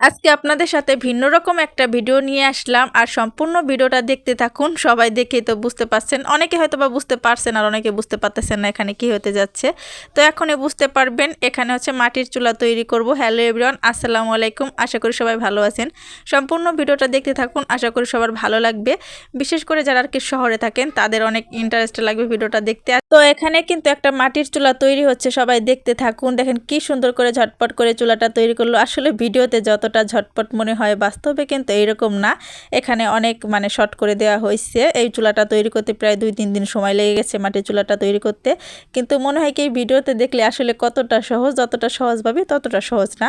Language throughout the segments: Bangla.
আজকে আপনাদের সাথে ভিন্ন রকম একটা ভিডিও নিয়ে আসলাম, আর সম্পূর্ণ ভিডিওটা দেখতে থাকুন। সবাই দেখেই তো বুঝতে পারছেন। অনেকে হয়তো বা বুঝতে পারছেন, আর অনেকে বুঝতে পারতেছেন না এখানে কি হতে যাচ্ছে। তো এখনই বুঝতে পারবেন, এখানে হচ্ছে মাটির চুলা তৈরি করব। হ্যালো এভরিওয়ান, আসসালামু আলাইকুম। আশা করি সবাই ভালো আছেন। সম্পূর্ণ ভিডিওটা দেখতে থাকুন, আশা করি সবার ভালো লাগবে। বিশেষ করে যারা আর কি শহরে থাকেন, তাদের অনেক ইন্টারেস্ট লাগবে ভিডিওটা দেখতে। তো এখানে কিন্তু একটা মাটির চুলা তৈরি হচ্ছে, সবাই দেখতে থাকুন। দেখেন কি সুন্দর করে ঝটপট করে চুলাটা তৈরি করল। আসলে ভিডিওতে যতটা ঝটপট মনে হয়, বাস্তবে কিন্তু এইরকম না। এখানে অনেক মানে শর্ট করে দেওয়া হয়েছে। এই চুলাটা তৈরি করতে প্রায় দুই তিন দিন সময় লেগে গেছে মাটির চুলাটা তৈরি করতে। কিন্তু মনে হয় কি ভিডিওতে দেখলে আসলে কতটা সহজ, যতটা সহজ ভাবি ততটা সহজ না।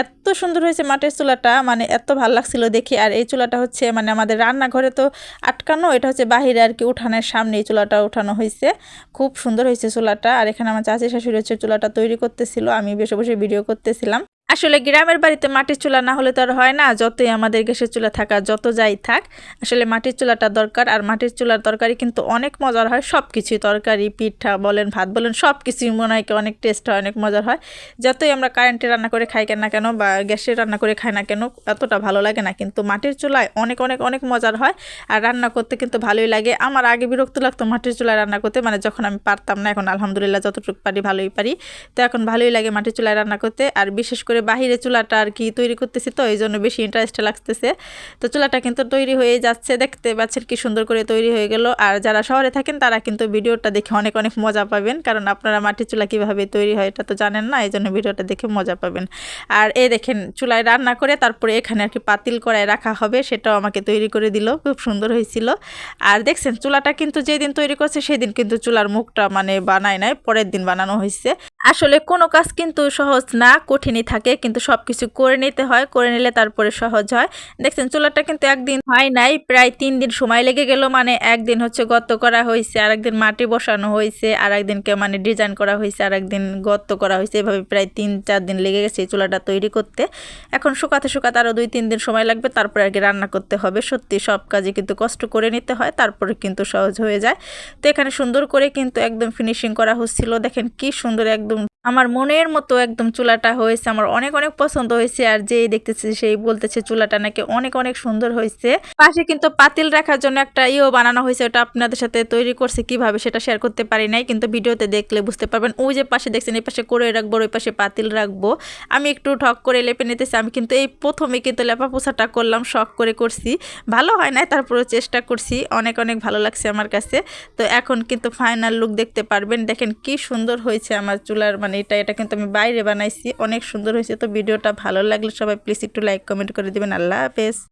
এত সুন্দর হয়েছে মাটির চুলাটা মানে এত ভালো লাগছিল দেখি। আর এই চুলাটা হচ্ছে মানে আমাদের রান্নাঘরে তো আটকানো, এটা হচ্ছে বাহিরে আর কি উঠানের সামনে এই চুলাটা উঠানো হয়েছে। খুব সুন্দর হয়েছে চুলাটা। আর এখানে আমার চাচি শাশুড়ি হচ্ছে চুলাটা তৈরি করতেছিল। আমি বসে বসে ভিডিও করতেছিলাম। আসলে গ্রামের বাড়িতে মাটির চুলা না হলে তো আর হয় না। যতই আমাদের গ্যাসের চুলা থাকা যত যাই থাক, আসলে মাটির চুলাটা দরকার। আর মাটির চুলার তরকারি কিন্তু অনেক মজার হয় সব কিছুই তরকারি, পিঠা বলেন, ভাত বলেন সব কিছুই মনে হয় অনেক টেস্ট হয়, অনেক মজার হয়। যতই আমরা কারেন্টে রান্না করে খাই কেন না কেন বা গ্যাসে রান্না করে খাই না কেন, এতটা ভালো লাগে না। কিন্তু মাটির চুলায় অনেক অনেক অনেক মজার হয়। আর রান্না করতে কিন্তু ভালোই লাগে। আমার আগে বিরক্ত লাগতো মাটির চুলায় রান্না করতে মানে যখন আমি পারতাম না, এখন আলহামদুলিল্লাহ যতটুকু পারি ভালোই পারি। তো এখন ভালোই লাগে মাটির চুলায় রান্না করতে। আর বিশেষ করে বাহিরে চুলাটা আর কি তৈরি করতেছি তো, এই জন্য বেশি ইন্টারেস্ট লাগতেছে। তো চুলাটা কিন্তু তৈরি হয়ে যাচ্ছে, দেখতে পাচ্ছেন কি সুন্দর করে তৈরি হয়ে গেল। আর যারা শহরে থাকেন, তারা কিন্তু ভিডিওটা দেখে অনেক অনেক মজা পাবেন। কারণ আপনারা মাটির চুলা কীভাবে তৈরি হয়, এটা তো জানেন না এই জন্য ভিডিওটা দেখে মজা পাবেন। আর এই দেখেন, চুলায় রান্না করে তারপরে এখানে আর কি পাতিল করায় রাখা হবে, সেটাও আমাকে তৈরি করে দিল, খুব সুন্দর হয়েছিল। আর দেখছেন, চুলাটা কিন্তু যেদিন তৈরি করছে, সেদিন কিন্তু চুলার মুখটা মানে বানায় নাই, পরের দিন বানানো হয়েছে আসলে কোনো কাজ কিন্তু সহজ না, কঠিনই থাকে, কিন্তু সব কিছু করে নিতে হয়, করে নিলে তারপরে সহজ হয়। দেখছেন, চুলাটা কিন্তু একদিন হয় নাই, প্রায় তিন দিন সময় লেগে গেল মানে একদিন হচ্ছে গর্ত করা হয়েছে আর একদিন মাটি বসানো হয়েছে আর একদিনকে মানে ডিজাইন করা হয়েছে আর একদিন গর্ত করা হয়েছে এভাবে প্রায় তিন, চার দিন লেগে গেছে এই চুলাটা তৈরি করতে। এখন শুকাতে শুকাতে আরও দুই, তিন দিন সময় লাগবে, তারপরে আর কি রান্না করতে হবে। সত্যি সব কাজে কিন্তু কষ্ট করে নিতে হয়, তারপরে কিন্তু সহজ হয়ে যায়। তো এখানে সুন্দর করে কিন্তু একদম ফিনিশিং করা হচ্ছিল, দেখেন কি সুন্দর একদম আমার মনের মতো একদম চুলাটা হয়েছে, আমার অনেক অনেক পছন্দ হয়েছে আর যেই দেখতেছে সেই বলতেছে চুলাটা নাকি অনেক অনেক সুন্দর হয়েছে। পাশে কিন্তু পাতিল রাখার জন্য একটা ইয়েও বানানো হয়েছে, ওটা আপনাদের সাথে তৈরি করছে কীভাবে সেটা শেয়ার করতে পারি নাই, কিন্তু ভিডিওতে দেখলে বুঝতে পারবেন। ওই যে পাশে দেখছেন, এই পাশে করে রাখব, ওই পাশে পাতিল রাখব। আমি একটু ঠক করে লেপে নিতেছি, আমি কিন্তু এই প্রথমে কিন্তু লেপা পোছাটা করলাম, শখ করে করছি। ভালো হয় না তারপরে চেষ্টা করছি, অনেক অনেক ভালো লাগছে আমার কাছে। তো এখন কিন্তু ফাইনাল লুক দেখতে পারবেন, দেখেন কি সুন্দর হয়েছে আমার চুলার মানে এটা এটা কিন্তু আমি বাইরে বানাইছি, অনেক সুন্দর হয়েছে। তো ভিডিওটা ভালো লাগলে সবাই প্লিজ একটু লাইক কমেন্ট করে দেবেন। আল্লাহ হাফেজ।